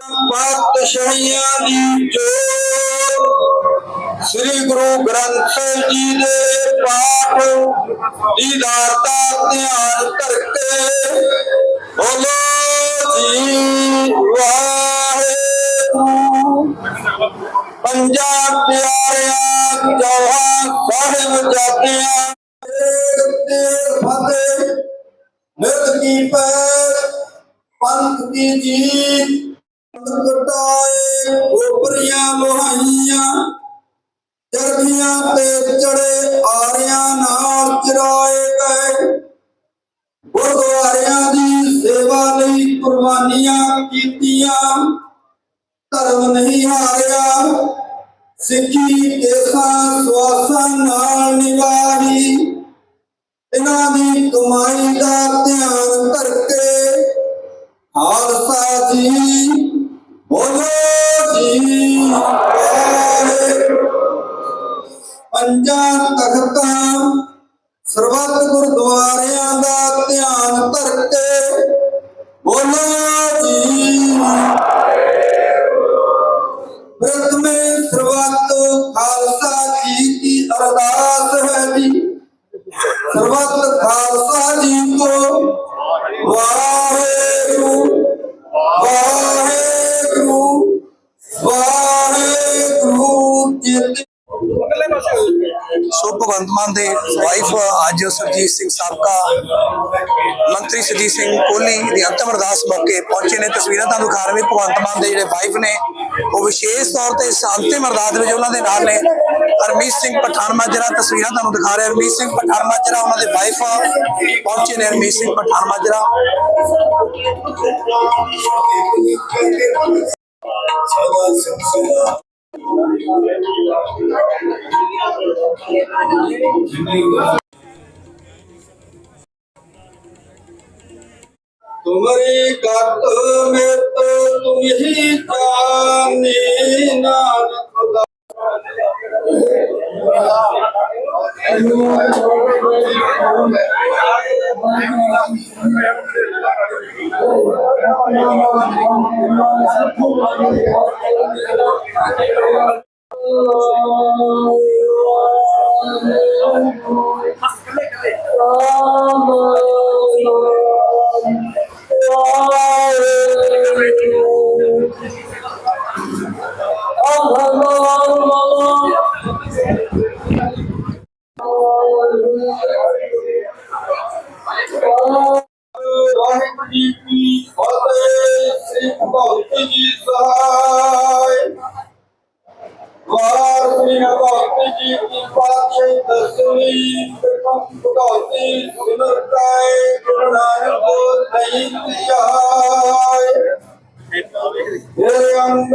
ਪਾਤਸ਼ਾਹੀਆਂ ਦੀ ਜੋਤ। ਸ੍ਰੀ ਗੁਰੂ ਗ੍ਰੰਥ ਸਾਹਿਬ ਜੀ ਦੇ ਪਾਠ ਦੀਦਾਰ ਦਾ ਧਿਆਨ ਕਰਕੇ ਬੋਲੋ ਜੀ, ਵਾਹਿਗੁਰੂ। ਪੰਜਾਂ ਪਿਆਰਿਆਂ, ਚੌਹਾਂ ਸਾਹਿਬ ਜਾਤਿਆਂ ਤੇ ਫਤਿਹ। ਨਿਤ ਕੀ ਪੈਰ, ਪੰਥ ਕੀ ਜੀਤ ਕਟਾਏ ਉਪਰੀਆਂ ਲੋਹਾਈਆਂ ਚਰਖੀਆਂ ਤੇ ਚੜੇ ਆਰਿਆਂ ਨਾਲ ਚਰਾਏ ਗਏ। ਗੁਰਦੁਆਰਿਆਂ ਦੀ ਸੇਵਾ ਲਈ ਕੁਰਬਾਨੀਆਂ ਕੀਤੀਆਂ। ਧਰਮ ਨਹੀਂ ਹਾਰਿਆ, ਸਿੱਖੀ ਕੇਸਾਂ ਸਵਾਸਾਂ ਨਾਲ ਨਿਵਾਰੀ। ਇਹਨਾਂ ਦੀ ਕਮਾਈ ਦਾ ਪੰਜਾਂ ਤਖਤਾਂ। ਸਰਬੱਤ ਗੁਰਦੁਆਰਿਆਂ ਦਾ ਧਿਆਨ ਕਰਕੇ ਬੋਲੋ ਜੀ। ਪ੍ਰਥਮੇ ਸਰਬੱਤ ਖਾਲਸਾ ਜੀ ਕੀ ਅਰਦਾਸ ਹੈ ਜੀ। ਸਰਬੱਤ ਖਾਲਸਾ ਜੀ ਕੋ ਵਾਹਿਗੁਰੂ ਵਾਹਿਗੁਰੂ ਵਾਹਿਗੁਰੂ ਜੀ ਭਗਵੰਤ ਮਾਨ ਦੇ ਵਾਈਫ ਅੱਜ ਸਰਜੀਤ ਸਿੰਘ ਸਾਬਕਾ ਮੰਤਰੀ ਸਰਜੀਤ ਸਿੰਘ ਕੋਹਲੀ ਦੀ ਅੰਤਮ ਅਰਦਾਸ ਮੌਕੇ ਪਹੁੰਚੇ ਨੇ। ਤਸਵੀਰਾਂ ਤੁਹਾਨੂੰ ਦਿਖਾ ਰਹੇ ਭਗਵੰਤ ਮਾਨ ਦੇ ਜਿਹੜੇ ਵਾਈਫ ਨੇ, ਉਹ ਵਿਸ਼ੇਸ਼ ਤੌਰ ਤੇ ਇਸ ਅੰਤਿਮ ਅਰਦਾਸ ਵਿੱਚ ਉਹਨਾਂ ਦੇ ਨਾਲ ਨੇ। ਹਰਮੀਤ ਸਿੰਘ ਪਠਾਨ ਮਾਜਰਾ ਤਸਵੀਰਾਂ ਤੁਹਾਨੂੰ ਦਿਖਾ ਰਹੇ। ਹਰਮੀਤ ਸਿੰਘ ਪਠਾਨ ਮਾਜਰਾ ਉਹਨਾਂ ਦੇ ਵਾਈਫ ਪਹੁੰਚੇ ਨੇ ਹਰਮੀਤ ਸਿੰਘ ਪਠਾਨ ਮਾਜਰਾ ਤੁਮਰੀ ਕਤ ਮੇ ਤੋ ਤੁਮ ਨਾਨਕ ਦਾ Oh, ਵਾਹਿਗੁਰੂ ਜੀ ਕੀ ਫਤਿਹ। ਸ੍ਰੀ ਭਗਤ ਜੀ ਸਹਾਇ ਵਾਰ ਸ੍ਰੀ ਭਗਤ ਜੀ ਕੀ ਪਾਤਸ਼ਾਹੀ ਦਸਵੀਂ ਪ੍ਰਥਮ ਭਗਤੀ ਸੁਨਰ ਕਾਇ ਗੁਰੂ ਨਾਨਕ ਨਹੀਂ ਧਿਆਏ ਇਹ ਅੰਗ